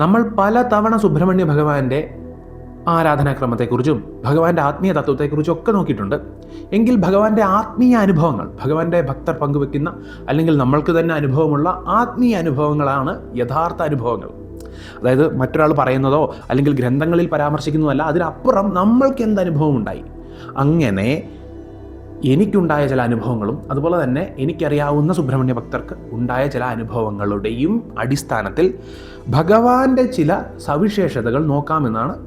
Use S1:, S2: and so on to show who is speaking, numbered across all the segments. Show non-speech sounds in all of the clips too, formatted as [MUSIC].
S1: നമ്മൾ പല തവണ സുബ്രഹ്മണ്യ ഭഗവാന്റെ ആരാധനാക്രമത്തെക്കുറിച്ചും ഭഗവാന്റെ ആത്മീയ തത്വത്തെക്കുറിച്ചും ഒക്കെ നോക്കിയിട്ടുണ്ട്. എങ്കിൽ ഭഗവാന്റെ ആത്മീയ അനുഭവങ്ങൾ ഭഗവാന്റെ ഭക്തർ പങ്കുവെക്കുന്ന അല്ലെങ്കിൽ നമ്മൾക്ക് തന്നെ അനുഭവമുള്ള ആത്മീയ അനുഭവങ്ങളാണ് യഥാർത്ഥ അനുഭവങ്ങൾ. അതായത് മറ്റൊരാൾ പറയുന്നതോ അല്ലെങ്കിൽ ഗ്രന്ഥങ്ങളിൽ പരാമർശിക്കുന്നതല്ല അതിനപ്പുറം നമ്മൾക്ക് എന്ത് അനുഭവം ഉണ്ടായി അങ്ങനെ എനിക്കുണ്ടായ ചില അനുഭവങ്ങളും അതുപോലെ തന്നെ എനിക്കറിയാവുന്ന സുബ്രഹ്മണ്യ ഭക്തർക്ക് ഉണ്ടായ ചില അനുഭവങ്ങളുടെയും അടിസ്ഥാനത്തിൽ ഭഗവാന്റെ ചില സവിശേഷതകൾ നോക്കാമെന്നാണ്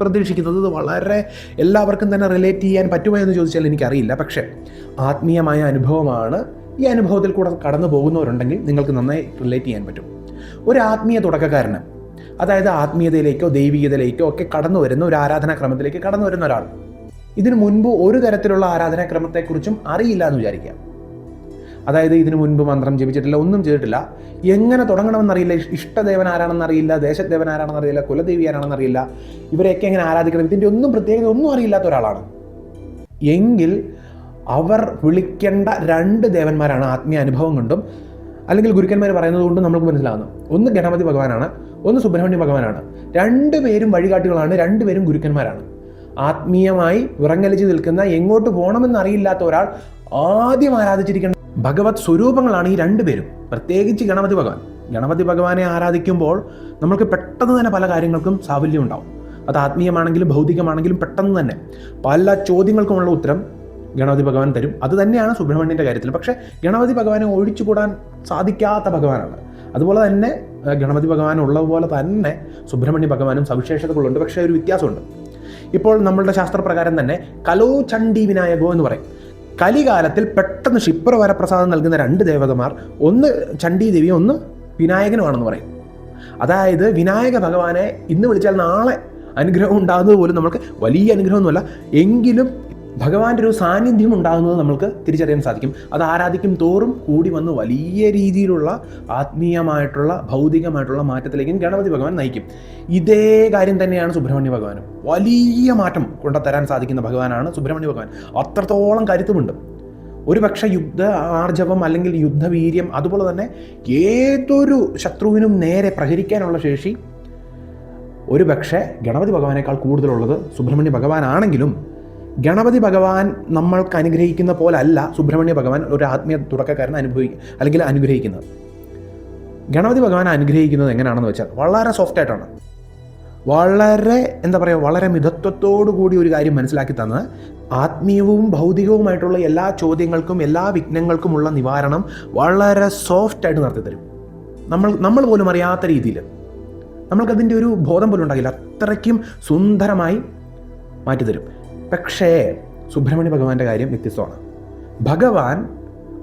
S1: പ്രതീക്ഷിക്കുന്നത്. ഇത് വളരെ എല്ലാവർക്കും തന്നെ റിലേറ്റ് ചെയ്യാൻ പറ്റുമോ എന്ന് ചോദിച്ചാൽ എനിക്കറിയില്ല. പക്ഷേ ആത്മീയമായ അനുഭവമാണ് ഈ അനുഭവത്തിൽ കൂടെ കടന്നു പോകുന്നവരുണ്ടെങ്കിൽ നിങ്ങൾക്ക് നന്നായി റിലേറ്റ് ചെയ്യാൻ പറ്റും. ഒരു ആത്മീയ തുടക്കക്കാരന് അതായത് ആത്മീയതയിലേക്കോ ദൈവികതയിലേക്കോ ഒക്കെ കടന്നു വരുന്ന ഒരു ആരാധനാക്രമത്തിലേക്ക് കടന്നു വരുന്ന ഒരാൾ ഇതിനു മുൻപ് ഒരു തരത്തിലുള്ള ആരാധനാക്രമത്തെക്കുറിച്ചും അറിയില്ല എന്ന് വിചാരിക്കാം അതായത് ഇതിനു മുൻപ് മന്ത്രം ജപിച്ചിട്ടില്ല ഒന്നും ചെയ്തിട്ടില്ല. എങ്ങനെ തുടങ്ങണമെന്നറിയില്ല ഇഷ്- ഇഷ്ടദേവൻ ആരാണെന്നറിയില്ല ദേശദേവൻ ആരാണെന്നറിയില്ല കുലദേവി ആരാണെന്നറിയില്ല ഇവരെയൊക്കെ എങ്ങനെ ആരാധിക്കണം? ഇതിന്റെ ഒന്നും പ്രത്യേകത ഒന്നും അറിയില്ലാത്ത ഒരാളാണ്. എങ്കിൽ അവർ വിളിക്കേണ്ട രണ്ട് ദേവന്മാരാണ് ആത്മീയ അനുഭവം കൊണ്ടും അല്ലെങ്കിൽ ഗുരുക്കന്മാർ പറയുന്നത് കൊണ്ടും നമുക്ക് മനസ്സിലാകുന്നു ഒന്ന് ഗണപതി ഭഗവാനാണ് ഒന്ന് സുബ്രഹ്മണ്യ ഭഗവാനാണ്. രണ്ടുപേരും വഴികാട്ടികളാണ് രണ്ടുപേരും ഗുരുക്കന്മാരാണ്. ആത്മീയമായി വിറങ്ങലിച്ച് നിൽക്കുന്ന എങ്ങോട്ട് പോകണമെന്ന് അറിയില്ലാത്ത ഒരാൾ ആദ്യം ആരാധിച്ചിരിക്കേണ്ട ഭഗവത് സ്വരൂപങ്ങളാണ് ഈ രണ്ടുപേരും പ്രത്യേകിച്ച് ഗണപതി ഭഗവാൻ. ഗണപതി ഭഗവാനെ ആരാധിക്കുമ്പോൾ നമുക്ക് പെട്ടെന്ന് തന്നെ പല കാര്യങ്ങൾക്കും സാഫല്യം ഉണ്ടാവും. അത് ആത്മീയമാണെങ്കിലും ഭൗതികമാണെങ്കിലും പെട്ടെന്ന് തന്നെ. പല ചോദ്യങ്ങൾക്കുമുള്ള ഉത്തരം ഗണപതി ഭഗവാൻ തരും. അത് തന്നെയാണ് സുബ്രഹ്മണ്യന്റെ കാര്യത്തിൽ. പക്ഷേ ഗണപതി ഭഗവാനെ ഒഴിച്ചുകൂടാൻ സാധിക്കാത്ത ഭഗവാനാണ്. അതുപോലെ തന്നെ ഗണപതി ഭഗവാൻ ഉള്ളതുപോലെ തന്നെ സുബ്രഹ്മണ്യ ഭഗവാനും സവിശേഷതകളുണ്ട്. പക്ഷേ ഒരു വ്യത്യാസമുണ്ട്. ഇപ്പോൾ നമ്മളുടെ ശാസ്ത്രപ്രകാരം തന്നെ കലോ ചണ്ഡി വിനായകോ എന്ന് പറയും. കലികാലത്തിൽ പെട്ടെന്ന് ക്ഷിപ്രവര പ്രസാദം നൽകുന്ന രണ്ട് ദേവതമാർ ഒന്ന് ചണ്ഡീദേവി ഒന്ന് വിനായകനുമാണെന്ന് പറയും. അതായത് വിനായക ഭഗവാനെ ഇന്ന് വിളിച്ചാൽ നാളെ അനുഗ്രഹം ഉണ്ടാകുന്നത് പോലും നമുക്ക് വലിയ അനുഗ്രഹമൊന്നുമല്ല. എങ്കിലും ഭഗവാന്റെ ഒരു സാന്നിധ്യം ഉണ്ടാകുന്നത് നമുക്ക് തിരിച്ചറിയാൻ സാധിക്കും. അത് ആരാധിക്കും തോറും കൂടി വന്ന് വലിയ രീതിയിലുള്ള ആത്മീയമായിട്ടുള്ള ഭൗതികമായിട്ടുള്ള മാറ്റത്തിലേക്കും ഗണപതി ഭഗവാൻ നയിക്കും. ഇതേ കാര്യം തന്നെയാണ് സുബ്രഹ്മണ്യ ഭഗവാനും. വലിയ മാറ്റം കൊണ്ടുതരാൻ സാധിക്കുന്ന ഭഗവാനാണ് സുബ്രഹ്മണ്യ ഭഗവാൻ. അത്രത്തോളം കരുത്തുമുണ്ട്. ഒരു പക്ഷേ യുദ്ധ ആർജവം അല്ലെങ്കിൽ യുദ്ധവീര്യം അതുപോലെ തന്നെ ഏതൊരു ശത്രുവിനും നേരെ പ്രഹരിക്കാനുള്ള ശേഷി ഒരു പക്ഷേ ഗണപതി ഭഗവാനേക്കാൾ കൂടുതലുള്ളത് സുബ്രഹ്മണ്യ ഭഗവാനാണെങ്കിലും ഗണപതി ഭഗവാൻ നമ്മൾക്ക് അനുഗ്രഹിക്കുന്ന പോലല്ല സുബ്രഹ്മണ്യ ഭഗവാൻ ഒരു ആത്മീയ തുടക്കക്കാരൻ അനുഭവിക്കുക അല്ലെങ്കിൽ അനുഗ്രഹിക്കുന്നത്. ഗണപതി ഭഗവാൻ അനുഗ്രഹിക്കുന്നത് എങ്ങനെയാണെന്ന് വെച്ചാൽ വളരെ സോഫ്റ്റ് ആയിട്ടാണ്. വളരെ എന്താ പറയുക വളരെ മിതത്വത്തോടു കൂടി ഒരു കാര്യം മനസ്സിലാക്കി തന്ന് ആത്മീയവും ഭൗതികവുമായിട്ടുള്ള എല്ലാ ചോദ്യങ്ങൾക്കും എല്ലാ വിഘ്നങ്ങൾക്കുമുള്ള നിവാരണം വളരെ സോഫ്റ്റായിട്ട് നടത്തി തരും. നമ്മൾ നമ്മൾ പോലും അറിയാത്ത രീതിയിൽ. നമ്മൾക്കതിന്റെ ഒരു ബോധം പോലും ഉണ്ടാകില്ല. അത്രയ്ക്കും സുന്ദരമായി മാറ്റിത്തരും പക്ഷേ സുബ്രഹ്മണ്യ ഭഗവാന്റെ കാര്യം വ്യത്യസ്തമാണ്. ഭഗവാൻ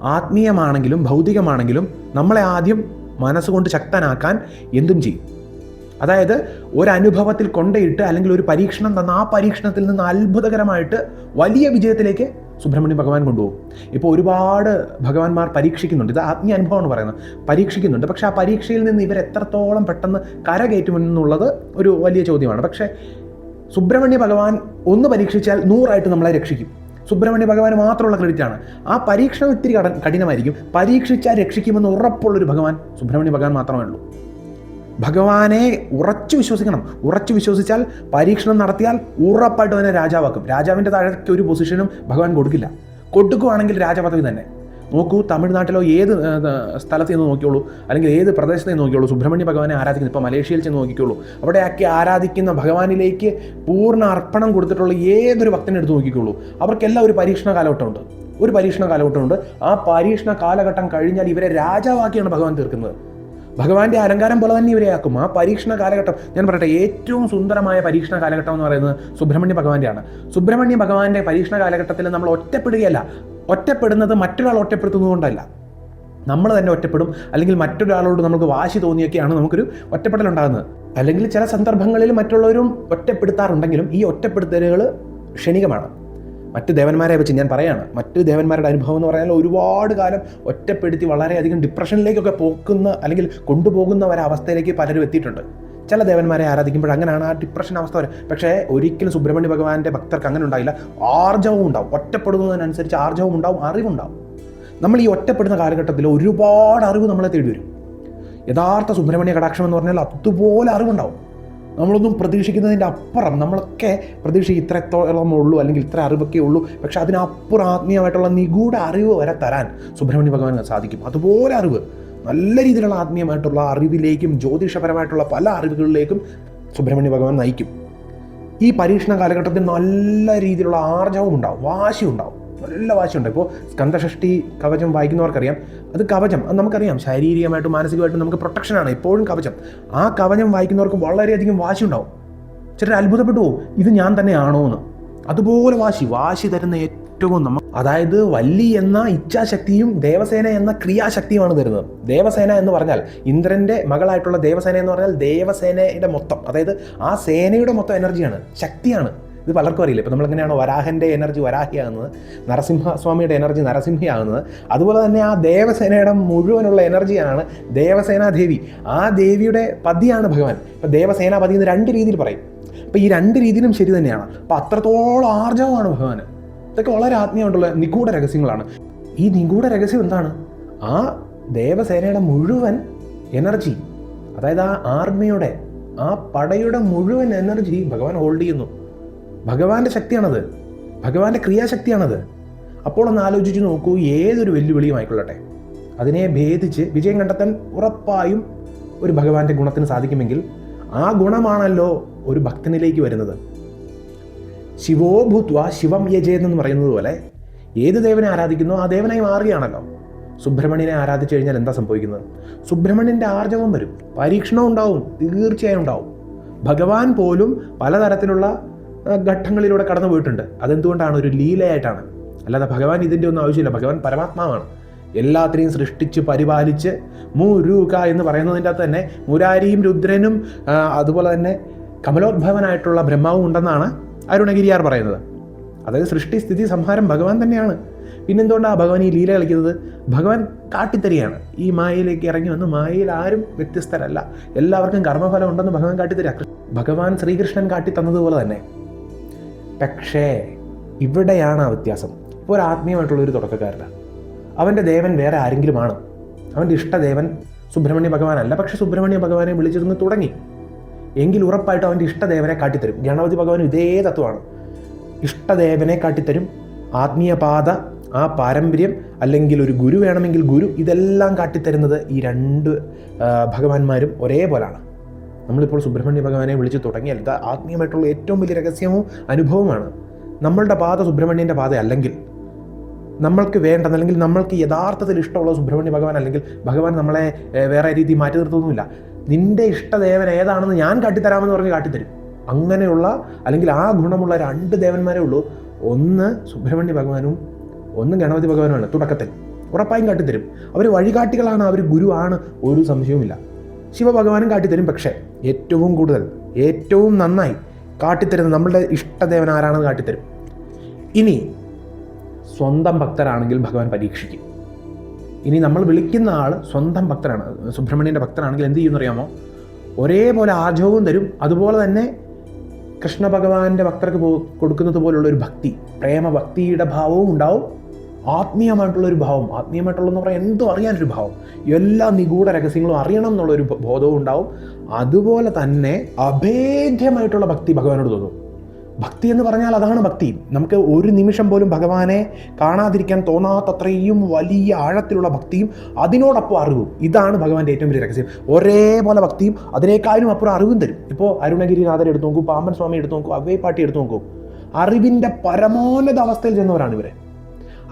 S1: ആത്മീയമാണെങ്കിലും ഭൗതികമാണെങ്കിലും നമ്മളെ ആദ്യം മനസ്സുകൊണ്ട് ശക്തനാക്കാൻ എന്തും ചെയ്യും. അതായത് ഒരനുഭവത്തിൽ കൊണ്ടയിട്ട് അല്ലെങ്കിൽ ഒരു പരീക്ഷണം തന്ന ആ പരീക്ഷണത്തിൽ നിന്ന് അത്ഭുതകരമായിട്ട് വലിയ വിജയത്തിലേക്ക് സുബ്രഹ്മണ്യ ഭഗവാൻ കൊണ്ടുപോകും. ഇപ്പോൾ ഒരുപാട് ഭഗവാന്മാർ പരീക്ഷിക്കുന്നുണ്ട്. ഇത് ആത്മീയ അനുഭവമാണ് പറയുന്നത്. പരീക്ഷിക്കുന്നുണ്ട്. പക്ഷേ ആ പരീക്ഷയിൽ നിന്ന് ഇവർ എത്രത്തോളം പെട്ടെന്ന് കരകയറ്റുമെന്നുള്ളത് ഒരു വലിയ ചോദ്യമാണ്. പക്ഷേ സുബ്രഹ്മണ്യ ഭഗവാൻ ഒന്ന് പരീക്ഷിച്ചാൽ നൂറായിട്ട് നമ്മളെ രക്ഷിക്കും. സുബ്രഹ്മണ്യ ഭഗവാൻ മാത്രമുള്ള ക്രെഡിറ്റ് ആണ്. ആ പരീക്ഷണം ഇത്തിരി കട കഠിനമായിരിക്കും. പരീക്ഷിച്ചാൽ രക്ഷിക്കുമെന്ന് ഉറപ്പുള്ളൊരു ഭഗവാൻ സുബ്രഹ്മണ്യ ഭഗവാൻ മാത്രമേ ഉള്ളൂ. ഭഗവാനെ ഉറച്ചു വിശ്വസിക്കണം. ഉറച്ചു വിശ്വസിച്ചാൽ പരീക്ഷണം നടത്തിയാൽ ഉറപ്പായിട്ട് തന്നെ രാജാവാക്കും. രാജാവിന്റെ താഴേക്ക് ഒരു പൊസിഷനും ഭഗവാൻ കൊടുക്കില്ല. കൊടുക്കുവാണെങ്കിൽ രാജപദവി തന്നെ. നോക്കൂ തമിഴ്നാട്ടിലോ ഏത് സ്ഥലത്ത് നിന്ന് നോക്കിയോളൂ അല്ലെങ്കിൽ ഏത് പ്രദേശത്ത് നിന്ന് നോക്കിയോളൂ സുബ്രഹ്മണ്യ ഭഗവാനെ ആരാധിക്കുന്നത് ഇപ്പോൾ മലേഷ്യയിൽ ചെന്ന് നോക്കിക്കോളൂ. അവിടെയൊക്കെ ആരാധിക്കുന്ന ഭഗവാനിലേക്ക് പൂർണ അർപ്പണം കൊടുത്തിട്ടുള്ള ഏതൊരു ഭക്തനെ എടുത്ത് നോക്കിക്കോളൂ. അവർക്കെല്ലാം ഒരു പരീക്ഷണ കാലഘട്ടമുണ്ട്. ഒരു പരീക്ഷണ കാലഘട്ടമുണ്ട്. ആ പരീക്ഷണ കാലഘട്ടം കഴിഞ്ഞാൽ ഇവരെ രാജാവാക്കിയാണ് ഭഗവാൻ തീർക്കുന്നത്. ഭഗവാന്റെ അലങ്കാരം പോലെ തന്നെ ഇവരെ ആക്കും. ആ പരീക്ഷണ കാലഘട്ടം ഞാൻ പറയട്ടെ ഏറ്റവും സുന്ദരമായ പരീക്ഷണ കാലഘട്ടം എന്ന് പറയുന്നത് സുബ്രഹ്മണ്യ ഭഗവാന്റെയാണ്. സുബ്രഹ്മണ്യ ഭഗവാന്റെ പരീക്ഷണ കാലഘട്ടത്തിൽ നമ്മൾ ഒറ്റപ്പെടുകയല്ല. ഒറ്റപ്പെടുന്നത് മറ്റൊരാൾ ഒറ്റപ്പെടുത്തുന്നതുകൊണ്ടല്ല നമ്മൾ തന്നെ ഒറ്റപ്പെടും. അല്ലെങ്കിൽ മറ്റൊരാളോട് നമുക്ക് വാശി തോന്നിയൊക്കെയാണ് നമുക്കൊരു ഒറ്റപ്പെടൽ ഉണ്ടാകുന്നത്. അല്ലെങ്കിൽ ചില സന്ദർഭങ്ങളിൽ മറ്റുള്ളവരും ഒറ്റപ്പെടുത്താറുണ്ടെങ്കിലും ഈ ഒറ്റപ്പെടുത്തലുകൾ ക്ഷണികമാണ്. മറ്റ് ദേവന്മാരെ വെച്ച് ഞാൻ പറയാണ്. മറ്റ് ദേവന്മാരുടെ അനുഭവം എന്ന് പറഞ്ഞാൽ ഒരുപാട് കാലം ഒറ്റപ്പെടുത്തി വളരെയധികം ഡിപ്രഷനിലേക്കൊക്കെ പോക്കുന്ന അല്ലെങ്കിൽ കൊണ്ടുപോകുന്ന ഒരവസ്ഥയിലേക്ക് പലരും എത്തിയിട്ടുണ്ട്. ചില ദേവന്മാരെ ആരാധിക്കുമ്പോൾ അങ്ങനെയാണ് ആ ഡിപ്രഷൻ അവസ്ഥ വരെ. പക്ഷേ ഒരിക്കലും സുബ്രഹ്മണ്യ ഭഗവാന്റെ ഭക്തർക്ക് അങ്ങനെ ഉണ്ടായില്ല. ആർജവും ഉണ്ടാവും. ഒറ്റപ്പെടുന്നതിനനുസരിച്ച് ആർജവും ഉണ്ടാവും അറിവുണ്ടാവും. നമ്മൾ ഈ ഒറ്റപ്പെടുന്ന കാലഘട്ടത്തിൽ ഒരുപാട് അറിവ് നമ്മളെ തേടി വരും. യഥാർത്ഥ സുബ്രഹ്മണ്യ കടാക്ഷം എന്ന് പറഞ്ഞാൽ അതുപോലെ അറിവുണ്ടാവും. നമ്മളൊന്നും പ്രതീക്ഷിക്കുന്നതിന്റെ അപ്പുറം നമ്മളൊക്കെ പ്രതീക്ഷിക്കും ഇത്രത്തോളം ഉള്ളൂ അല്ലെങ്കിൽ ഇത്ര അറിവൊക്കെ ഉള്ളൂ. പക്ഷെ അതിനപ്പുറം ആത്മീയമായിട്ടുള്ള നിഗൂഢ അറിവ് വരെ തരാൻ സുബ്രഹ്മണ്യ ഭഗവാൻ സാധിക്കും. അതുപോലെ അറിവ്. നല്ല രീതിയിലുള്ള ആത്മീയമായിട്ടുള്ള അറിവിലേക്കും ജ്യോതിഷപരമായിട്ടുള്ള പല അറിവുകളിലേക്കും സുബ്രഹ്മണ്യ ഭഗവാൻ നയിക്കും. ഈ പരീക്ഷണ കാലഘട്ടത്തിൽ നല്ല രീതിയിലുള്ള ആർജവും ഉണ്ടാവും വാശി ഉണ്ടാവും. നല്ല വാശിയുണ്ട് ഇപ്പോൾ സ്കന്ധഷഷ്ടി കവചം വായിക്കുന്നവർക്കറിയാം. അത് കവചം അത് നമുക്കറിയാം. ശാരീരികമായിട്ടും മാനസികമായിട്ടും നമുക്ക് പ്രൊട്ടക്ഷനാണ് എപ്പോഴും കവചം. ആ കവചം വായിക്കുന്നവർക്ക് വളരെയധികം വാശി ഉണ്ടാവും. ചിലർ അത്ഭുതപ്പെട്ടു പോകും. ഇത് ഞാൻ തന്നെയാണോ എന്ന് അതുപോലെ വാശി വാശി തരുന്ന ഏറ്റവും നമ്മൾ അതായത് വല്ലി എന്ന ഇച്ഛാശക്തിയും ദേവസേന എന്ന ക്രിയാശക്തിയുമാണ് തരുന്നത്. ദേവസേന എന്ന് പറഞ്ഞാൽ ഇന്ദ്രന്റെ മകളായിട്ടുള്ള ദേവസേന എന്ന് പറഞ്ഞാൽ ദേവസേനയുടെ മൊത്തം. അതായത് ആ സേനയുടെ മൊത്തം എനർജിയാണ് ശക്തിയാണ്. ഇത് പലർക്കും അറിയില്ല. ഇപ്പം നമ്മളെങ്ങനെയാണോ വരാഹന്റെ എനർജി വരാഹിയാകുന്നത് നരസിംഹസ്വാമിയുടെ എനർജി നരസിംഹയാകുന്നത് അതുപോലെ തന്നെ ആ ദേവസേനയുടെ മുഴുവനുള്ള എനർജിയാണ് ദേവസേനാദേവി. ആ ദേവിയുടെ പതിയാണ് ഭഗവാൻ. ഇപ്പം ദേവസേനാപതി എന്ന് രണ്ട് രീതിയിൽ പറയും. അപ്പം ഈ രണ്ട് രീതിയിലും ശരി തന്നെയാണ്. അപ്പം അത്രത്തോളം ആർജവമാണ് ഭഗവാന്. ഇതൊക്കെ വളരെ ആത്മീയമായിട്ടുള്ള നിഗൂഢ രഹസ്യങ്ങളാണ്. ഈ നിഗൂഢ രഹസ്യം എന്താണ്? ആ ദേവസേനയുടെ മുഴുവൻ എനർജി അതായത് ആ ആർമിയുടെ ആ പടയുടെ മുഴുവൻ എനർജി ഭഗവാൻ ഹോൾഡ് ചെയ്യുന്നു. ഭഗവാന്റെ ശക്തിയാണത്. ഭഗവാന്റെ ക്രിയാശക്തിയാണത്. അപ്പോൾ ഒന്ന് ആലോചിച്ച് നോക്കൂ ഏതൊരു വെല്ലുവിളിയും ആയിക്കൊള്ളട്ടെ. അതിനെ ഭേദിച്ച് വിജയം കണ്ടെത്താൻ ഉറപ്പായും ഒരു ഭഗവാന്റെ ഗുണത്തിന് സാധിക്കുമെങ്കിൽ ആ ഗുണമാണല്ലോ ഒരു ഭക്തനിലേക്ക് വരുന്നത്. ശിവോ ഭൂത്വ ശിവം യജേതെന്ന് പറയുന്നത് പോലെ ഏത് ദേവനെ ആരാധിക്കുന്നോ? ആ ദേവനായി മാറുകയാണല്ലോ. സുബ്രഹ്മണ്യനെ ആരാധിച്ചു കഴിഞ്ഞാൽ എന്താ സംഭവിക്കുന്നത്? സുബ്രഹ്മണ്യന്റെ ആർജവം വരും. പരീക്ഷണം ഉണ്ടാവും. തീർച്ചയായും ഉണ്ടാവും. ഭഗവാൻ പോലും പലതരത്തിലുള്ള ഘട്ടങ്ങളിലൂടെ കടന്നു പോയിട്ടുണ്ട്. അതെന്തുകൊണ്ടാണ്? ഒരു ലീലയായിട്ടാണ്. അല്ലാതെ ഭഗവാൻ ഇതിന്റെ ഒന്നും ആവശ്യമില്ല. ഭഗവാൻ പരമാത്മാവാണ്. എല്ലാത്തിനെയും സൃഷ്ടിച്ച് പരിപാലിച്ച് മുരുക എന്ന് പറയുന്നതിന്റെ അകത്ത് തന്നെ മുരാരിയും രുദ്രനും അതുപോലെ തന്നെ കമലോദ്ഭവനായിട്ടുള്ള ബ്രഹ്മാവും ഉണ്ടെന്നാണ് അരുണഗിരിയാർ പറയുന്നത്. അതായത് സൃഷ്ടി സ്ഥിതി സംഹാരം ഭഗവാൻ തന്നെയാണ്. പിന്നെന്തുകൊണ്ടാണ് ഭഗവാൻ ഈ ലീല കളിക്കുന്നത്? ഭഗവാൻ കാട്ടിത്തരികയാണ്. ഈ മായയിലേക്ക് ഇറങ്ങി വന്ന് മായയിൽ ആരും വ്യത്യസ്തരല്ല. എല്ലാവർക്കും കർമ്മഫലം ഉണ്ടെന്ന് ഭഗവാൻ കാട്ടിത്തരിക. ഭഗവാൻ ശ്രീകൃഷ്ണൻ കാട്ടി തന്നതുപോലെ തന്നെ. പക്ഷേ ഇവിടെയാണ് ആ വ്യത്യാസം. ഇപ്പോൾ ഒരു ആത്മീയമായിട്ടുള്ളൊരു തുടക്കക്കാരനാണ് അവന്റെ ദേവൻ വേറെ ആരെങ്കിലുമാണ്. അവന്റെ ഇഷ്ടദേവൻ സുബ്രഹ്മണ്യ ഭഗവാനല്ല. പക്ഷേ സുബ്രഹ്മണ്യ ഭഗവാനെ വിളിച്ചിരുന്ന് തുടങ്ങി. എങ്കിൽ ഉറപ്പായിട്ടും അവന്റെ ഇഷ്ടദേവനെ കാട്ടിത്തരും. ഗണപതി ഭഗവാൻ ഇതേ തത്വമാണ്. ഇഷ്ടദേവനെ കാട്ടിത്തരും. ആത്മീയപാത ആ പാരമ്പര്യം അല്ലെങ്കിൽ ഒരു ഗുരു വേണമെങ്കിൽ ഗുരു ഇതെല്ലാം കാട്ടിത്തരുന്നത് ഈ രണ്ട് ഭഗവാന്മാരും ഒരേപോലാണ്. നമ്മളിപ്പോൾ സുബ്രഹ്മണ്യ ഭഗവാനെ വിളിച്ച് തുടങ്ങിയാൽ ഇത് ആത്മീയമായിട്ടുള്ള ഏറ്റവും വലിയ രഹസ്യവും അനുഭവമാണ്. നമ്മളുടെ പാത സുബ്രഹ്മണ്യന്റെ പാത അല്ലെങ്കിൽ നമ്മൾക്ക് വേണ്ടത് അല്ലെങ്കിൽ നമ്മൾക്ക് യഥാർത്ഥത്തിൽ ഇഷ്ടമുള്ള സുബ്രഹ്മണ്യ ഭഗവാൻ അല്ലെങ്കിൽ ഭഗവാൻ നമ്മളെ വേറെ രീതി മാറ്റി നിർത്തുന്നില്ല നിന്റെ ഇഷ്ടദേവൻ ഏതാണെന്ന് ഞാൻ കാട്ടിത്തരാമെന്ന് പറഞ്ഞ് കാട്ടിത്തരും. അങ്ങനെയുള്ള അല്ലെങ്കിൽ ആ ഗുണമുള്ള രണ്ട് ദേവന്മാരേ ഉള്ളൂ. ഒന്ന് സുബ്രഹ്മണ്യ ഭഗവാനും ഒന്ന് ഗണപതി ഭഗവാനുമാണ് തുടക്കത്തിൽ. ഉറപ്പായും കാട്ടിത്തരും. അവർ വഴികാട്ടികളാണ് അവർ ഗുരുവാണ് ഒരു സംശയവുമില്ല. ശിവഭഗവാനും കാട്ടിത്തരും. പക്ഷേ ഏറ്റവും കൂടുതൽ ഏറ്റവും നന്നായി കാട്ടിത്തരുന്നത് നമ്മളുടെ ഇഷ്ടദേവൻ ആരാണെന്ന് കാട്ടിത്തരും. ഇനി സ്വന്തം ഭക്തരാണെങ്കിൽ ഭഗവാൻ പരീക്ഷിക്കും. ഇനി നമ്മൾ വിളിക്കുന്ന ആൾ സ്വന്തം ഭക്തരാണ്. സുബ്രഹ്മണ്യന്റെ ഭക്തരാണെങ്കിൽ എന്ത് ചെയ്യുമെന്ന് അറിയാമോ? ഒരേപോലെ ആർജവും തരും. അതുപോലെ തന്നെ കൃഷ്ണ ഭഗവാന്റെ ഭക്തർക്ക് കൊടുക്കുന്നത് പോലുള്ള ഒരു ഭക്തി പ്രേമഭക്തിയുടെ ഭാവവും ഉണ്ടാവും. ആത്മീയമായിട്ടുള്ള ഒരു ഭാവം ആത്മീയമായിട്ടുള്ള എന്ന് പറയാൻ എന്തോ അറിയാനൊരു ഭാവം. എല്ലാ നിഗൂഢ രഹസ്യങ്ങളും അറിയണം എന്നുള്ളൊരു ബോധവും ഉണ്ടാവും. അതുപോലെ തന്നെ അഭേദ്യമായിട്ടുള്ള ഭക്തി ഭഗവാനോട് തോന്നും. ഭക്തി എന്ന് പറഞ്ഞാൽ അതാണ് ഭക്തി. നമുക്ക് ഒരു നിമിഷം പോലും ഭഗവാനെ കാണാതിരിക്കാൻ തോന്നാത്തത്രയും വലിയ ആഴത്തിലുള്ള ഭക്തിയും അതിനോടൊപ്പം അറിവും. ഇതാണ് ഭഗവാന്റെ ഏറ്റവും വലിയ രഹസ്യം. ഒരേപോലെ ഭക്തിയും അതിനേക്കാളും അപ്പുറം അറിവും തരും. ഇപ്പോൾ അരുണഗിരിനാഥൻ എടുത്തു നോക്കൂ പാമ്പൻ സ്വാമി എടുത്തു നോക്കൂ അവയപ്പാട്ടി എടുത്തു നോക്കൂ. അറിവിന്റെ പരമോന്നത അവസ്ഥയിൽ ചെന്നവരാണ് ഇവരെ.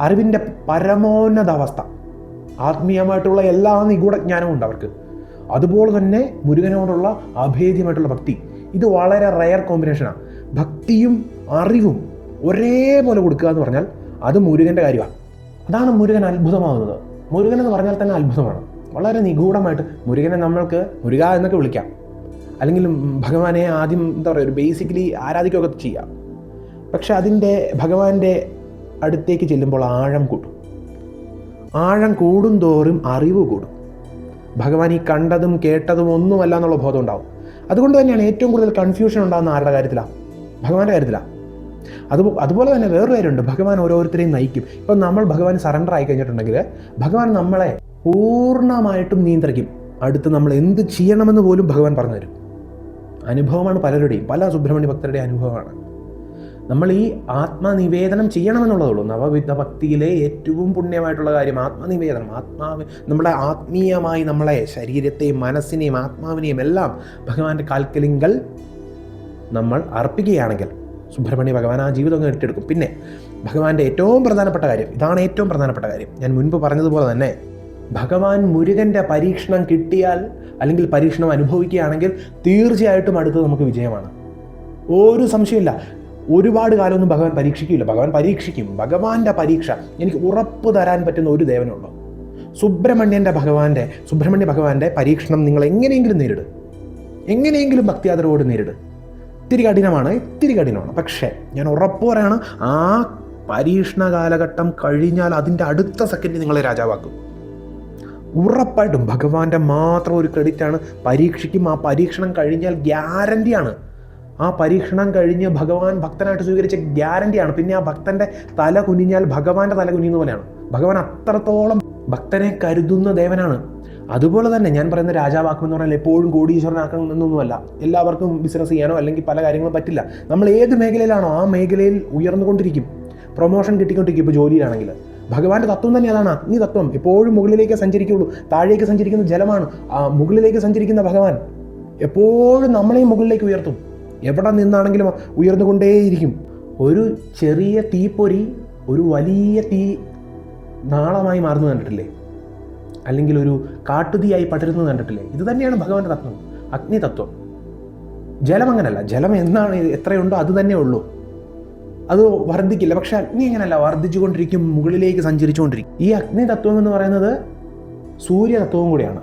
S1: അറിവിന്റെ പരമോന്നത അവസ്ഥ. ആത്മീയമായിട്ടുള്ള എല്ലാ നിഗൂഢജ്ഞാനവും ഉണ്ട് അവർക്ക്. അതുപോലെ തന്നെ മുരുകനോടുള്ള അഭേദ്യമായിട്ടുള്ള ഭക്തി. ഇത് വളരെ റയർ കോമ്പിനേഷനാണ് ഭക്തിയും അറിവും ഒരേപോലെ കൊടുക്കുക എന്ന് പറഞ്ഞാൽ അത് മുരുകന്റെ കാര്യമാണ്. അതാണ് മുരുകൻ അത്ഭുതമാകുന്നത്. മുരുകൻ എന്ന് പറഞ്ഞാൽ തന്നെ അത്ഭുതമാണ്. വളരെ നിഗൂഢമായിട്ട് മുരുകനെ നമ്മൾക്ക് മുരുക എന്നൊക്കെ വിളിക്കാം. അല്ലെങ്കിൽ ഭഗവാനെ ആദ്യം എന്താ പറയുക ഒരു ബേസിക്കലി ആരാധിക്കുകയൊക്കെ ചെയ്യാം. പക്ഷെ അതിന്റെ ഭഗവാന്റെ അടുത്തേക്ക് ചെല്ലുമ്പോൾ ആഴം കൂട്ടും ആഴം കൂടും തോറും അറിവ് കൂടും. ഭഗവാൻ ഈ കണ്ടതും കേട്ടതും ഒന്നുമല്ല എന്നുള്ള ബോധം ഉണ്ടാവും. അതുകൊണ്ട് തന്നെയാണ് ഏറ്റവും കൂടുതൽ കൺഫ്യൂഷൻ ഉണ്ടാകുന്ന ആരുടെ കാര്യത്തിലാണ്? ഭഗവാന്റെ കാര്യത്തിലാണ് അത് അതുപോലെ തന്നെ വേറൊരു കാര്യമുണ്ട്. ഭഗവാൻ ഓരോരുത്തരെയും നയിക്കും. ഇപ്പം നമ്മൾ ഭഗവാൻ സറണ്ടർ ആയി കഴിഞ്ഞിട്ടുണ്ടെങ്കിൽ ഭഗവാൻ നമ്മളെ പൂർണമായിട്ടും നിയന്ത്രിക്കും. അടുത്ത് നമ്മൾ എന്ത് ചെയ്യണമെന്ന് പോലും ഭഗവാൻ പറഞ്ഞു തരും. അനുഭവമാണ് പലരുടെയും. പല സുബ്രഹ്മണ്യ ഭക്തരുടെയും അനുഭവമാണ്. നമ്മൾ ഈ ആത്മനിവേദനം ചെയ്യണമെന്നുള്ളതുള്ളൂ. നവവിധ ഭക്തിയിലെ ഏറ്റവും പുണ്യമായിട്ടുള്ള കാര്യം ആത്മനിവേദനം. ആത്മാവ് നമ്മുടെ ആത്മീയമായി നമ്മളെ ശരീരത്തെയും മനസ്സിനെയും ആത്മാവിനെയും എല്ലാം ഭഗവാന്റെ കാൽക്കലിങ്കൽ നമ്മൾ അർപ്പിക്കുകയാണെങ്കിൽ സുബ്രഹ്മണ്യ ഭഗവാൻ ആ ജീവിതം അങ്ങ് ഏറ്റെടുക്കും. പിന്നെ ഭഗവാന്റെ ഏറ്റവും പ്രധാനപ്പെട്ട കാര്യം ഇതാണ് ഏറ്റവും പ്രധാനപ്പെട്ട കാര്യം. ഞാൻ മുൻപ് പറഞ്ഞതുപോലെ തന്നെ ഭഗവാൻ മുരുകന്റെ പരീക്ഷണം കിട്ടിയാൽ അല്ലെങ്കിൽ പരീക്ഷണം അനുഭവിക്കുകയാണെങ്കിൽ തീർച്ചയായിട്ടും അടുത്തത് നമുക്ക് വിജയമാണ്. ഒരു സംശയമില്ല ഒരുപാട് കാലമൊന്നും ഭഗവാൻ പരീക്ഷിക്കില്ല ഭഗവാൻ പരീക്ഷിക്കും. ഭഗവാന്റെ പരീക്ഷ എനിക്ക് ഉറപ്പ് തരാൻ പറ്റുന്ന ഒരു ദേവനുള്ളൂ സുബ്രഹ്മണ്യന്റെ ഭഗവാന്റെ സുബ്രഹ്മണ്യ ഭഗവാന്റെ പരീക്ഷണം നിങ്ങൾ എങ്ങനെയെങ്കിലും നേരിടും. എങ്ങനെയെങ്കിലും ഭക്തിയാദരവോട് നേരിടും. ഇത്തിരി കഠിനമാണ് ഇത്തിരി കഠിനമാണ്. പക്ഷേ ഞാൻ ഉറപ്പ് പറയാണ് ആ പരീക്ഷണ കാലഘട്ടം കഴിഞ്ഞാൽ അതിന്റെ അടുത്ത സെക്കൻഡ് നിങ്ങളെ രാജാവാക്കും. ഉറപ്പായിട്ടും ഭഗവാന്റെ മാത്രം ഒരു ക്രെഡിറ്റാണ് പരീക്ഷയ്ക്കും ആ പരീക്ഷണം കഴിഞ്ഞാൽ ഗ്യാരണ്ടിയാണ് ആ പരീക്ഷണം കഴിഞ്ഞ് ഭഗവാൻ ഭക്തനായിട്ട് സ്വീകരിച്ച ഗ്യാരണ്ടിയാണ് പിന്നെ ആ ഭക്തന്റെ തല കുനിഞ്ഞാൽ ഭഗവാന്റെ തല കുനിയുന്ന പോലെയാണ്. ഭഗവാൻ അത്രത്തോളം ഭക്തനെ കരുതുന്ന ദേവനാണ്. അതുപോലെ തന്നെ ഞാൻ പറയുന്ന രാജാവാക്കും എന്ന് പറഞ്ഞാൽ എപ്പോഴും കോടീശ്വരനാക്കണം എന്നൊന്നുമല്ല. എല്ലാവർക്കും ബിസിനസ് ചെയ്യാനോ അല്ലെങ്കിൽ പല കാര്യങ്ങളും പറ്റില്ല. നമ്മൾ ഏത് മേഖലയിലാണോ ആ മേഖലയിൽ ഉയർന്നുകൊണ്ടിരിക്കും. പ്രൊമോഷൻ കിട്ടിക്കൊണ്ടിരിക്കും ഇപ്പോൾ ജോലിയിലാണെങ്കിൽ. ഭഗവാന്റെ തത്വം തന്നെ അതാണ് അഗ്നി തത്വം. എപ്പോഴും മുകളിലേക്ക് സഞ്ചരിക്കുള്ളൂ. താഴേക്ക് സഞ്ചരിക്കുന്ന ജലമാണ്. ആ മുകളിലേക്ക് സഞ്ചരിക്കുന്ന ഭഗവാൻ എപ്പോഴും നമ്മളെയും മുകളിലേക്ക് ഉയർത്തും. എവിടെ നിന്നാണെങ്കിലും ഉയർന്നുകൊണ്ടേയിരിക്കും. ഒരു ചെറിയ തീപ്പൊരി ഒരു വലിയ തീ നാളമായി മാറുന്നു കണ്ടിട്ടില്ലേ? അല്ലെങ്കിൽ ഒരു കാട്ടുതീയായി പടരുന്നത് കണ്ടിട്ടില്ലേ? ഇത് തന്നെയാണ് ഭഗവാന്റെ തത്വം. അഗ്നി തത്വം. ജലം അങ്ങനല്ല. ജലം എന്നാണ് എത്രയുണ്ടോ അത് തന്നെ ഉള്ളൂ. അത് വർദ്ധിക്കില്ല. പക്ഷെ അഗ്നി അങ്ങനല്ല. വർദ്ധിച്ചുകൊണ്ടിരിക്കും മുകളിലേക്ക് സഞ്ചരിച്ചുകൊണ്ടിരിക്കും. ഈ അഗ്നി തത്വം എന്ന് പറയുന്നത് സൂര്യതത്വവും കൂടിയാണ്.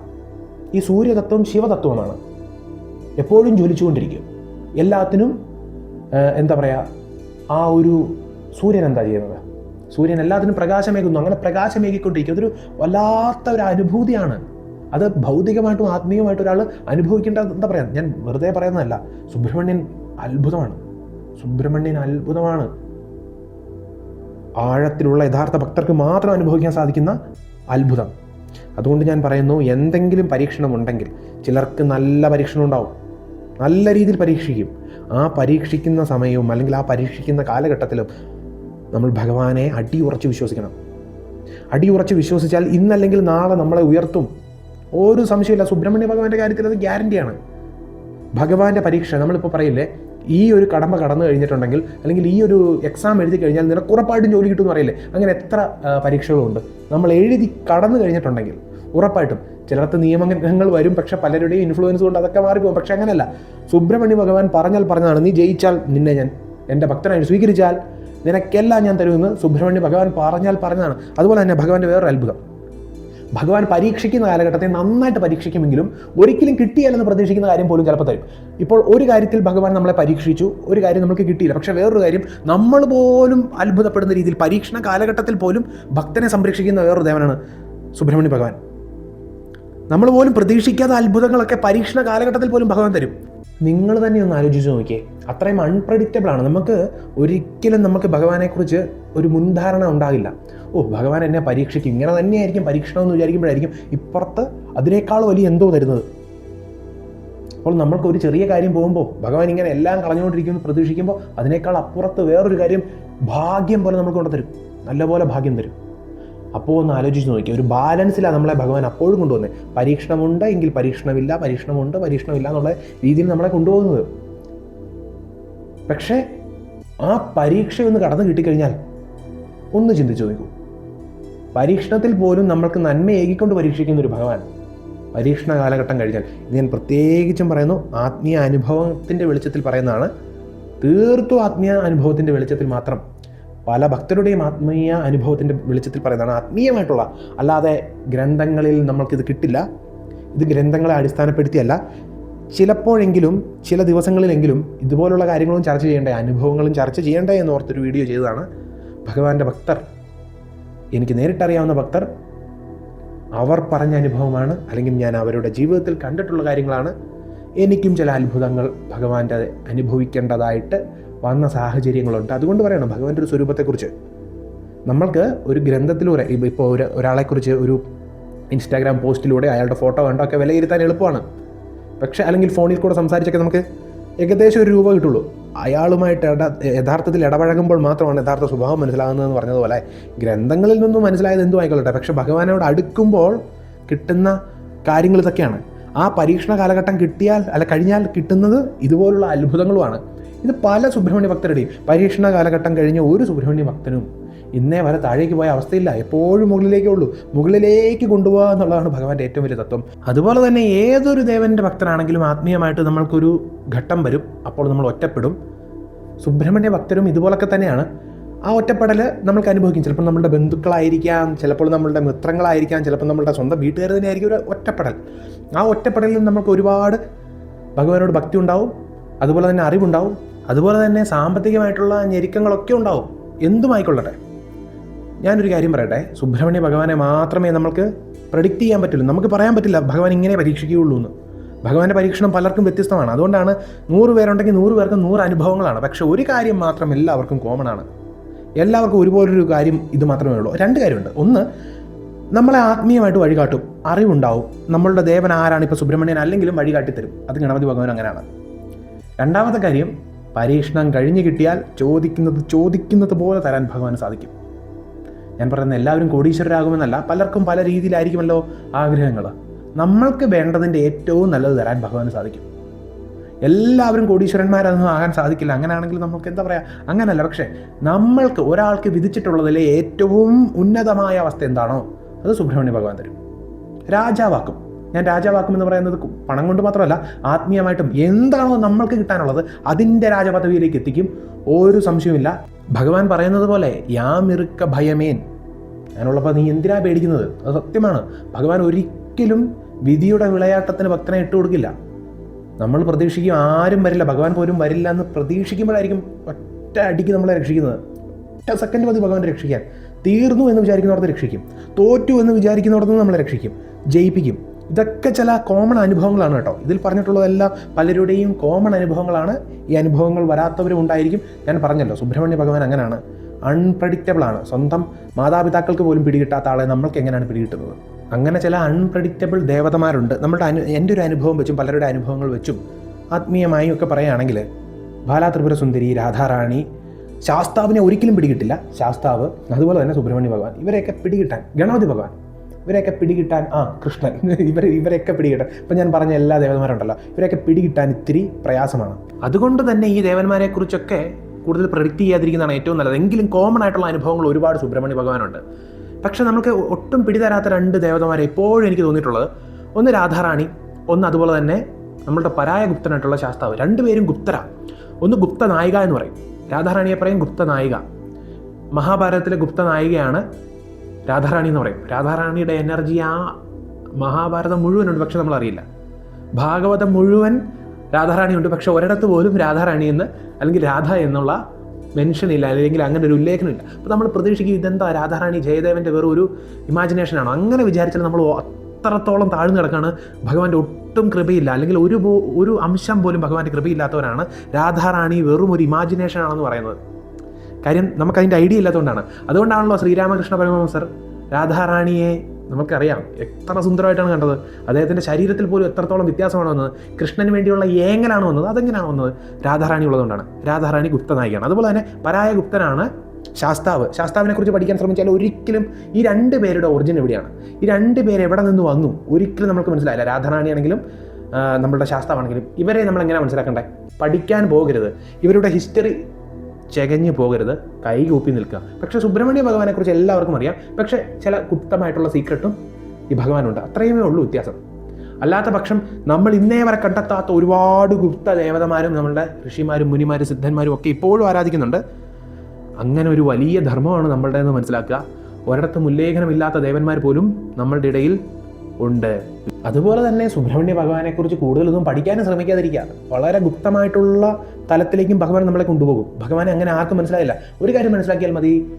S1: ഈ സൂര്യതത്വം ശിവതത്വമാണ് എപ്പോഴും ജ്വലിച്ചുകൊണ്ടിരിക്കും. എല്ലാത്തിനും എന്താ പറയുക ആ ഒരു സൂര്യൻ എന്താ ചെയ്യുന്നത്? സൂര്യൻ എല്ലാത്തിനും പ്രകാശമേകുന്നു. അങ്ങനെ പ്രകാശമേകിക്കൊണ്ടിരിക്കും അതൊരു വല്ലാത്ത ഒരു അനുഭൂതിയാണ്. അത് ഭൗതികമായിട്ടും ആത്മീയമായിട്ടും ഒരാൾ അനുഭവിക്കേണ്ട എന്താ പറയാ? ഞാൻ വെറുതെ പറയുന്നതല്ല. സുബ്രഹ്മണ്യൻ അത്ഭുതമാണ്. സുബ്രഹ്മണ്യൻ അത്ഭുതമാണ്. ആഴത്തിലുള്ള യഥാർത്ഥ ഭക്തർക്ക് മാത്രം അനുഭവിക്കാൻ സാധിക്കുന്ന അത്ഭുതം. അതുകൊണ്ട് ഞാൻ പറയുന്നു എന്തെങ്കിലും പരീക്ഷണം ഉണ്ടെങ്കിൽ ചിലർക്ക് നല്ല പരീക്ഷണം ഉണ്ടാവും. നല്ല രീതിയിൽ പരീക്ഷിക്കും. ആ പരീക്ഷിക്കുന്ന സമയവും അല്ലെങ്കിൽ ആ പരീക്ഷിക്കുന്ന കാലഘട്ടത്തിലും നമ്മൾ ഭഗവാനെ അടിയുറച്ച് വിശ്വസിക്കണം. അടിയുറച്ച് വിശ്വസിച്ചാൽ ഇന്നല്ലെങ്കിൽ നാളെ നമ്മളെ ഉയർത്തും. ഒരു സംശയമില്ല. സുബ്രഹ്മണ്യ ഭഗവാന്റെ കാര്യത്തിൽ അത് ഗ്യാരണ്ടിയാണ് ഭഗവാന്റെ പരീക്ഷ നമ്മളിപ്പോൾ പറയില്ലേ ഈ ഒരു കടമ്പ കടന്നു കഴിഞ്ഞിട്ടുണ്ടെങ്കിൽ അല്ലെങ്കിൽ ഈ ഒരു എക്സാം എഴുതി കഴിഞ്ഞാൽ നിനക്ക് ഉറപ്പായിട്ടും ജോലി കിട്ടുമെന്ന് പറയില്ലേ? അങ്ങനെ എത്ര പരീക്ഷകളുണ്ട്. നമ്മൾ എഴുതി കടന്നു കഴിഞ്ഞിട്ടുണ്ടെങ്കിൽ ഉറപ്പായിട്ടും ചിലർക്ക് നിയമങ്ങൾ വരും പക്ഷെ പലരുടെയും ഇൻഫ്ലുവൻസ് കൊണ്ട് അതൊക്കെ മാറിപ്പോകും. പക്ഷെ അങ്ങനെയല്ല. സുബ്രഹ്മണ്യ ഭഗവാൻ പറഞ്ഞാൽ പറഞ്ഞതാണ് നീ ജയിച്ചാൽ നിന്നെ ഞാൻ എന്റെ ഭക്തനായി സ്വീകരിച്ചാൽ നിനക്കെല്ലാം ഞാൻ തരുമെന്ന് സുബ്രഹ്മണ്യ ഭഗവാൻ പറഞ്ഞാൽ പറഞ്ഞതാണ്. അതുപോലെ തന്നെ ഭഗവാന്റെ വേറൊരു അത്ഭുതം. ഭഗവാൻ പരീക്ഷിക്കുന്ന കാലഘട്ടത്തെ നന്നായിട്ട് പരീക്ഷിക്കുമെങ്കിലും ഒരിക്കലും കിട്ടിയാലെന്ന് പ്രതീക്ഷിക്കുന്ന കാര്യം പോലും ചിലപ്പോൾ തരും. ഇപ്പോൾ ഒരു കാര്യത്തിൽ ഭഗവാൻ നമ്മളെ പരീക്ഷിച്ചു ഒരു കാര്യം നമുക്ക് കിട്ടിയില്ല. പക്ഷേ വേറൊരു കാര്യം നമ്മൾ പോലും അത്ഭുതപ്പെടുന്ന രീതിയിൽ പരീക്ഷണ കാലഘട്ടത്തിൽ പോലും ഭക്തനെ സംരക്ഷിക്കുന്ന വേറൊരു ദേവനാണ് സുബ്രഹ്മണ്യ ഭഗവാൻ. നമ്മൾ പോലും പ്രതീക്ഷിക്കാത്ത അത്ഭുതങ്ങളൊക്കെ പരീക്ഷണ കാലഘട്ടത്തിൽ പോലും ഭഗവാൻ തരും. നിങ്ങൾ തന്നെ ഒന്ന് ആലോചിച്ച് നോക്കിയേ. അത്രയും അൺപ്രഡിക്റ്റബിൾ ആണ്. നമുക്ക് ഒരിക്കലും നമുക്ക് ഭഗവാനെക്കുറിച്ച് ഒരു മുൻധാരണ ഉണ്ടാകില്ല. ഓ ഭഗവാൻ എന്നെ പരീക്ഷിക്കും. ഇങ്ങനെ തന്നെയായിരിക്കും പരീക്ഷണം എന്ന് വിചാരിക്കുമ്പോഴായിരിക്കും ഇപ്പുറത്ത് അതിനേക്കാൾ വലിയ എന്തോ തരുന്നത്. അപ്പോൾ നമ്മൾക്ക് ഒരു ചെറിയ കാര്യം പോകുമ്പോൾ ഭഗവാൻ ഇങ്ങനെ എല്ലാം കളഞ്ഞുകൊണ്ടിരിക്കുന്നു പ്രതീക്ഷിക്കുമ്പോൾ അതിനേക്കാൾ അപ്പുറത്ത് വേറൊരു കാര്യം ഭാഗ്യം പോലെ നമുക്ക് കൊണ്ടുതരും നല്ലപോലെ ഭാഗ്യം തരും. അപ്പോൾ ഒന്ന് ആലോചിച്ച് നോക്കിയാൽ ഒരു ബാലൻസിലാണ് നമ്മളെ ഭഗവാൻ അപ്പോഴും കൊണ്ടുവന്നത് പരീക്ഷണമുണ്ട് എങ്കിൽ പരീക്ഷണമില്ല പരീക്ഷണമുണ്ട് പരീക്ഷണമില്ല എന്നുള്ള രീതിയിൽ നമ്മളെ കൊണ്ടുപോകുന്നത്. പക്ഷേ ആ പരീക്ഷ ഒന്ന് കടന്നു കിട്ടിക്കഴിഞ്ഞാൽ ഒന്ന് ചിന്തിച്ചു നോക്കൂ. പരീക്ഷണത്തിൽ പോലും നമ്മൾക്ക് നന്മ ഏകിക്കൊണ്ട് പരീക്ഷിക്കുന്ന ഒരു ഭഗവാൻ പരീക്ഷണ കാലഘട്ടം കഴിഞ്ഞാൽ. ഇത് ഞാൻ പ്രത്യേകിച്ചും പറയുന്നു ആത്മീയ അനുഭവത്തിന്റെ വെളിച്ചത്തിൽ പറയുന്നതാണ്. തീർത്തും ആത്മീയ അനുഭവത്തിന്റെ വെളിച്ചത്തിൽ മാത്രം പല ഭക്തരുടെയും ആത്മീയ അനുഭവത്തിന്റെ വെളിച്ചത്തിൽ പറയുന്നതാണ് ആത്മീയമായിട്ടുള്ള അല്ലാതെ ഗ്രന്ഥങ്ങളിൽ നമ്മൾക്കിത് കിട്ടില്ല. ഇത് ഗ്രന്ഥങ്ങളെ അടിസ്ഥാനപ്പെടുത്തിയല്ല. ചിലപ്പോഴെങ്കിലും ചില ദിവസങ്ങളിലെങ്കിലും ഇതുപോലുള്ള കാര്യങ്ങളും ചർച്ച ചെയ്യേണ്ടേ അനുഭവങ്ങളും ചർച്ച ചെയ്യേണ്ടേ എന്ന് ഓർത്തൊരു വീഡിയോ ചെയ്തതാണ് ഭഗവാന്റെ ഭക്തർ. എനിക്ക് നേരിട്ടറിയാവുന്ന ഭക്തർ അവർ പറഞ്ഞ അനുഭവമാണ് അല്ലെങ്കിൽ ഞാൻ അവരുടെ ജീവിതത്തിൽ കണ്ടിട്ടുള്ള കാര്യങ്ങളാണ്. എനിക്കും ചില അത്ഭുതങ്ങൾ ഭഗവാന്റെ അനുഭവിക്കേണ്ടതായിട്ട് വന്ന സാഹചര്യങ്ങളുണ്ട്. അതുകൊണ്ട് പറയണം ഭഗവാന്റെ ഒരു സ്വരൂപത്തെക്കുറിച്ച്. നമ്മൾക്ക് ഒരു ഗ്രന്ഥത്തിലൂടെ ഇപ്പോൾ ഒരു ഒരാളെക്കുറിച്ച് ഒരു ഇൻസ്റ്റാഗ്രാം പോസ്റ്റിലൂടെ അയാളുടെ ഫോട്ടോ കണ്ടൊക്കെ വിലയിരുത്താൻ എളുപ്പമാണ്. പക്ഷേ അല്ലെങ്കിൽ ഫോണിൽ കൂടെ സംസാരിച്ചൊക്കെ നമുക്ക് ഏകദേശം ഒരു രൂപ കിട്ടുള്ളൂ. അയാളുമായിട്ട് ഇട യഥാർത്ഥത്തിൽ ഇടപഴകുമ്പോൾ മാത്രമാണ് യഥാർത്ഥ സ്വഭാവം മനസ്സിലാകുന്നതെന്ന് പറഞ്ഞതുപോലെ ഗ്രന്ഥങ്ങളിൽ നിന്നും മനസ്സിലായത് എന്തും പക്ഷേ ഭഗവാനോട് അടുക്കുമ്പോൾ കിട്ടുന്ന കാര്യങ്ങൾ ഇതൊക്കെയാണ്. ആ പരീക്ഷണ കാലഘട്ടം കിട്ടിയാൽ അല്ല കഴിഞ്ഞാൽ കിട്ടുന്നത് ഇതുപോലുള്ള അത്ഭുതങ്ങളുമാണ്. ഇത് പല സുബ്രഹ്മണ്യ ഭക്തരുടെയും പരീക്ഷണ കാലഘട്ടം കഴിഞ്ഞ ഒരു സുബ്രഹ്മണ്യ ഭക്തനും ഇന്നേ വരെ താഴേക്ക് പോയ അവസ്ഥയില്ല. എപ്പോഴും മുകളിലേക്കേ ഉള്ളൂ. മുകളിലേക്ക് കൊണ്ടുപോകുക എന്നുള്ളതാണ് ഭഗവാന്റെ ഏറ്റവും വലിയ തത്വം. അതുപോലെ തന്നെ ഏതൊരു ദേവന്റെ ഭക്തനാണെങ്കിലും ആത്മീയമായിട്ട് നമ്മൾക്കൊരു ഘട്ടം വരും. അപ്പോൾ നമ്മൾ ഒറ്റപ്പെടും. സുബ്രഹ്മണ്യ ഭക്തരും ഇതുപോലൊക്കെ തന്നെയാണ്. ആ ഒറ്റപ്പെടൽ നമ്മൾക്ക് അനുഭവിക്കും. ചിലപ്പോൾ നമ്മളുടെ ബന്ധുക്കളായിരിക്കാം ചിലപ്പോൾ നമ്മളുടെ മിത്രങ്ങളായിരിക്കാം ചിലപ്പോൾ നമ്മളുടെ സ്വന്തം വീട്ടുകാർ തന്നെ ആയിരിക്കും ഒരു ഒറ്റപ്പെടൽ. ആ ഒറ്റപ്പെടലിൽ നമുക്ക് ഒരുപാട് ഭഗവാനോട് ഭക്തി ഉണ്ടാവും അതുപോലെ തന്നെ അറിവുണ്ടാവും അതുപോലെ തന്നെ സാമ്പത്തികമായിട്ടുള്ള ഞെരുക്കങ്ങളൊക്കെ ഉണ്ടാവും. എന്തുമായിക്കൊള്ളട്ടെ ഞാനൊരു കാര്യം പറയട്ടെ. സുബ്രഹ്മണ്യ ഭഗവാനെ മാത്രമേ നമ്മൾക്ക് പ്രഡിക്റ്റ് ചെയ്യാൻ പറ്റുള്ളൂ. നമുക്ക് പറയാൻ പറ്റില്ല ഭഗവാൻ ഇങ്ങനെ പരീക്ഷിക്കുകയുള്ളൂ എന്ന്. ഭഗവാന്റെ പരീക്ഷണം പലർക്കും വ്യത്യസ്തമാണ്. അതുകൊണ്ടാണ് നൂറ് പേരുണ്ടെങ്കിൽ നൂറ് പേർക്ക് നൂറ് അനുഭവങ്ങളാണ്. പക്ഷെ ഒരു കാര്യം മാത്രം എല്ലാവർക്കും കോമൺ ആണ്. എല്ലാവർക്കും ഒരുപോലൊരു കാര്യം ഇത് മാത്രമേ ഉള്ളൂ. രണ്ട് കാര്യമുണ്ട്. ഒന്ന് നമ്മളെ ആത്മീയമായിട്ട് വഴികാട്ടും. അറിവുണ്ടാവും. നമ്മളുടെ ദേവൻ ആരാണ്? ഇപ്പോൾ സുബ്രഹ്മണ്യൻ അല്ലെങ്കിലും വഴികാട്ടിത്തരും അത് ഗണപതി ഭഗവാൻ അങ്ങനെയാണ്. രണ്ടാമത്തെ കാര്യം പരീക്ഷണം കഴിഞ്ഞ് കിട്ടിയാൽ ചോദിക്കുന്നത് ചോദിക്കുന്നത് പോലെ തരാൻ ഭഗവാൻ സാധിക്കും. ഞാൻ പറയുന്ന എല്ലാവരും കോടീശ്വരരാകുമെന്നല്ല പലർക്കും പല രീതിയിലായിരിക്കുമല്ലോ ആഗ്രഹങ്ങൾ നമ്മൾക്ക് വേണ്ടതിന്റെ ഏറ്റവും നല്ലത് തരാൻ ഭഗവാന് സാധിക്കും. എല്ലാവരും കോടീശ്വരന്മാരൊന്നും ആകാൻ സാധിക്കില്ല. അങ്ങനെയാണെങ്കിൽ നമുക്ക് എന്താ പറയുക അങ്ങനല്ല. പക്ഷേ നമ്മൾക്ക് ഒരാൾക്ക് വിധിച്ചിട്ടുള്ളതിലെ ഏറ്റവും ഉന്നതമായ അവസ്ഥ എന്താണോ? അത് സുബ്രഹ്മണ്യ ഭഗവാൻ തരും. രാജാവാക്കും. ഞാൻ രാജാവാക്കും എന്ന് പറയുന്നത് പണം കൊണ്ട് മാത്രമല്ല ആത്മീയമായിട്ടും എന്താണോ നമ്മൾക്ക് കിട്ടാനുള്ളത് അതിന്റെ രാജപദവിയിലേക്ക് എത്തിക്കും. ഒരു സംശയവുമില്ല. ഭഗവാൻ പറയുന്നത് പോലെ യാമിറുക്ക ഭയമേൻ. ഞാനുള്ളപ്പോൾ നീ എന്തിനാ പേടിക്കുന്നത്? അത് സത്യമാണ്. ഭഗവാൻ ഒരിക്കലും വിധിയുടെ വിളയാട്ടത്തിന് ഭക്തനെ ഇട്ട് കൊടുക്കില്ല നമ്മൾ പ്രതീക്ഷിക്കും ആരും വരില്ല ഭഗവാൻ പോലും വരില്ല എന്ന് പ്രതീക്ഷിക്കുമ്പോഴായിരിക്കും ഒറ്റ അടിക്ക് നമ്മളെ രക്ഷിക്കുന്നത്. ഒറ്റ സെക്കൻഡ് മതി ഭഗവാൻ രക്ഷിക്കാൻ. തീർന്നു എന്ന് വിചാരിക്കുന്നിടത്ത് രക്ഷിക്കും. തോറ്റു എന്ന് വിചാരിക്കുന്നിടത്ത് നമ്മളെ രക്ഷിക്കും. ജയിപ്പിക്കും. ഇതൊക്കെ ചില കോമൺ അനുഭവങ്ങളാണ് കേട്ടോ. ഇതിൽ പറഞ്ഞിട്ടുള്ളതെല്ലാം പലരുടെയും കോമൺ അനുഭവങ്ങളാണ്. ഈ അനുഭവങ്ങൾ വരാത്തവരും ഉണ്ടായിരിക്കും. ഞാൻ പറഞ്ഞല്ലോ സുബ്രഹ്മണ്യ ഭഗവാൻ അങ്ങനെയാണ് അൺപ്രഡിക്റ്റബിളാണ് സ്വന്തം മാതാപിതാക്കൾക്ക് പോലും പിടികിട്ടാത്ത ആളെ നമ്മൾക്ക് എങ്ങനെയാണ് പിടികിട്ടുന്നത്? അങ്ങനെ ചില അൺപ്രഡിക്റ്റബിൾ ദേവതമാരുണ്ട്. നമ്മുടെ അനു എന്റെ ഒരു അനുഭവം വെച്ചും പലരുടെ അനുഭവങ്ങൾ വെച്ചും ആത്മീയമായും ഒക്കെ പറയുകയാണെങ്കിൽ ബാലാ ത്രിപുര സുന്ദരി രാധാറാണി ശാസ്താവിനെ ഒരിക്കലും പിടികിട്ടില്ല. ശാസ്താവ് അതുപോലെ തന്നെ സുബ്രഹ്മണ്യ ഭഗവാൻ ഇവരെയൊക്കെ പിടികിട്ടാൻ ഗണപതി ഭഗവാൻ ഇവരെയൊക്കെ പിടികിട്ടാൻ ആ കൃഷ്ണൻ [LAUGHS] ഇവർ ഇവരെയൊക്കെ പിടികിട്ടാൻ ഇപ്പം ഞാൻ പറഞ്ഞ എല്ലാ ദേവന്മാരുണ്ടല്ലോ ഇവരെയൊക്കെ പിടികിട്ടാൻ ഇത്തിരി പ്രയാസമാണ്. അതുകൊണ്ട് തന്നെ ഈ ദേവന്മാരെക്കുറിച്ചൊക്കെ കൂടുതൽ പ്രഡിക്റ്റ് ചെയ്യാതിരിക്കുന്നതാണ് ഏറ്റവും നല്ലത്. എങ്കിലും കോമൺ ആയിട്ടുള്ള അനുഭവങ്ങൾ ഒരുപാട് സുബ്രഹ്മണ്യ ഭഗവാനുണ്ട്. പക്ഷെ നമുക്ക് ഒട്ടും പിടിതരാത്ത രണ്ട് ദേവതമാരെ എപ്പോഴും എനിക്ക് തോന്നിയിട്ടുള്ളത്. ഒന്ന് രാധാറാണി ഒന്ന് അതുപോലെ തന്നെ നമ്മളുടെ പരായ ഗുപ്തനായിട്ടുള്ള ശാസ്താവ്. രണ്ടുപേരും ഗുപ്തര. ഒന്ന് ഗുപ്ത നായിക എന്ന് പറയും. രാധാറാണിയെ പറയും ഗുപ്ത നായിക. മഹാഭാരതത്തിലെ ഗുപ്ത നായികയാണ് രാധാറാണി എന്ന് പറയും. രാധാറാണിയുടെ എനർജി ആ മഹാഭാരതം മുഴുവനുണ്ട് പക്ഷെ നമ്മൾ അറിയില്ല ഭാഗവതം മുഴുവൻ രാധാറാണി ഉണ്ട് പക്ഷെ ഒരിടത്ത് പോലും രാധാറാണി എന്ന് അല്ലെങ്കിൽ രാധ എന്നുള്ള മെൻഷൻ ഇല്ല അല്ലെങ്കിൽ അങ്ങനെ ഒരു ഉല്ലേഖനമില്ല. അപ്പോൾ നമ്മൾ പ്രതീക്ഷിക്കും ഇതെന്താ രാധാറാണി ജയദേവന്റെ വെറും ഒരു ഇമാജിനേഷനാണ് അങ്ങനെ വിചാരിച്ചാൽ നമ്മൾ അത്രത്തോളം താഴ്ന്നു കിടക്കാണ്. ഭഗവാന്റെ ഒട്ടും കൃപയില്ല. അല്ലെങ്കിൽ ഒരു ഒരു അംശം പോലും ഭഗവാന്റെ കൃപയില്ലാത്തവരാണ് രാധാറാണി വെറും ഒരു ഇമാജിനേഷൻ ആണെന്ന് പറയുന്നത്. കാര്യം നമുക്കതിന്റെ ഐഡിയ ഇല്ലാത്തതുകൊണ്ടാണ്. അതുകൊണ്ടാണല്ലോ ശ്രീരാമകൃഷ്ണ പരമഹംസർ രാധാറാണിയെ നമുക്കറിയാം എത്ര സുന്ദരമായിട്ടാണ് കണ്ടത്. അദ്ദേഹത്തിന്റെ ശരീരത്തിൽ പോലും എത്രത്തോളം വ്യത്യാസമാണ് വന്നത്. കൃഷ്ണന് വേണ്ടിയുള്ള ഏങ്ങനാണ് വന്നത്. അതെങ്ങനെയാണ് വന്നത്? രാധാറാണി ഉള്ളതുകൊണ്ടാണ്. രാധാറാണി ഗുപ്തനായികയാണ് അതുപോലെ തന്നെ പരായ ഗുപ്തനാണ് ശാസ്താവ്. ശാസ്താവിനെ കുറിച്ച് പഠിക്കാൻ ശ്രമിച്ചാൽ ഒരിക്കലും ഈ രണ്ട് പേരുടെ ഒറിജിൻ എവിടെയാണ് ഈ രണ്ട് പേര് എവിടെ നിന്ന് വന്നു? ഒരിക്കലും നമുക്ക് മനസ്സിലായില്ല. രാധാറാണി ആണെങ്കിലും ആ, നമ്മളുടെ ശാസ്താവാണെങ്കിലും ഇവരെ നമ്മൾ എങ്ങനെ മനസ്സിലാക്കണ്ടേ പഠിക്കാൻ പോകരുത്. ഇവരുടെ ഹിസ്റ്ററി ചെകഞ്ഞു പോകരുത്. കൈ കൂപ്പി നിൽക്കുക. പക്ഷേ സുബ്രഹ്മണ്യ ഭഗവാനെ കുറിച്ച് എല്ലാവർക്കും അറിയാം. പക്ഷേ ചില ഗുപ്തമായിട്ടുള്ള സീക്രട്ടും ഈ ഭഗവാനുണ്ട്. അത്രയുമേ ഉള്ളൂ വ്യത്യാസം. അല്ലാത്ത പക്ഷം നമ്മൾ ഇന്നേ വരെ കണ്ടെത്താത്ത ഒരുപാട് ഗുപ്ത ദേവതമാരും നമ്മളുടെ ഋഷിമാരും മുനിമാരും സിദ്ധന്മാരും ഒക്കെ ഇപ്പോഴും ആരാധിക്കുന്നുണ്ട്. അങ്ങനെ ഒരു വലിയ ധർമ്മമാണ് നമ്മളുടെ എന്ന് മനസ്സിലാക്കുക. ഒരിടത്തും ഉല്ലേഖനമില്ലാത്ത ദേവന്മാർ പോലും നമ്മളുടെ ഇടയിൽ ഉണ്ട്. അതുപോലെ തന്നെ സുബ്രഹ്മണ്യ ഭഗവാനെക്കുറിച്ച് കൂടുതലൊന്നും പഠിക്കാനും ശ്രമിക്കാതിരിക്കുക. വളരെ ഗുപ്തമായിട്ടുള്ള തലത്തിലേക്കും ഭഗവാൻ നമ്മളെ കൊണ്ടുപോകും. ഭഗവാനെ അങ്ങനെ ആർക്കും മനസ്സിലായില്ല. ഒരു കാര്യം മനസ്സിലാക്കിയാൽ മതി.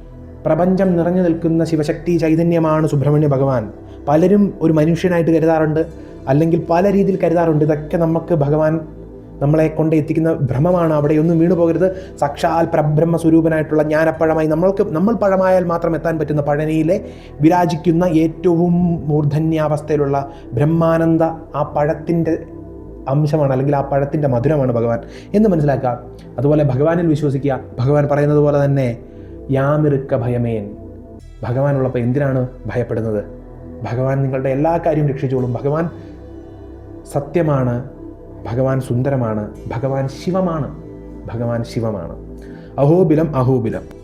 S1: പ്രപഞ്ചം നിറഞ്ഞു നിൽക്കുന്ന ശിവശക്തി ചൈതന്യമാണ് സുബ്രഹ്മണ്യ ഭഗവാൻ. പലരും ഒരു മനുഷ്യനായിട്ട് കരുതാറുണ്ട്. അല്ലെങ്കിൽ പല രീതിയിൽ കരുതാറുണ്ട്. ഇതൊക്കെ നമുക്ക് ഭഗവാൻ നമ്മളെ കൊണ്ട് എത്തിക്കുന്ന ഭ്രമമാണ്. അവിടെ ഒന്നും വീണു പോകരുത്. സാക്ഷാൽ പ്രബ്രഹ്മ സ്വരൂപനായിട്ടുള്ള ജ്ഞാനപ്പഴമായി നമ്മൾക്ക് നമ്മൾ പഴമായാൽ മാത്രം എത്താൻ പറ്റുന്ന പഴനിയിലെ വിരാജിക്കുന്ന ഏറ്റവും മൂർധന്യാവസ്ഥയിലുള്ള ബ്രഹ്മാനന്ദ ആ പഴത്തിന്റെ അംശമാണ് അല്ലെങ്കിൽ ആ പഴത്തിന്റെ മധുരമാണ് ഭഗവാൻ എന്ന് മനസ്സിലാക്കുക. അതുപോലെ ഭഗവാനിൽ വിശ്വസിക്കുക. ഭഗവാൻ പറയുന്നത് പോലെ തന്നെ യാമിറുക്ക ഭയമേൻ. ഭഗവാനുള്ളപ്പോൾ എന്തിനാണ് ഭയപ്പെടുന്നത്? ഭഗവാൻ നിങ്ങളുടെ എല്ലാ കാര്യവും രക്ഷിച്ചോളും. ഭഗവാൻ സത്യമാണ്. ഭഗവാൻ സുന്ദരമാണ് ഭഗവാൻ ശിവമാണ് ഭഗവാൻ ശിവമാണ്. അഹോബിലം അഹോബിലം.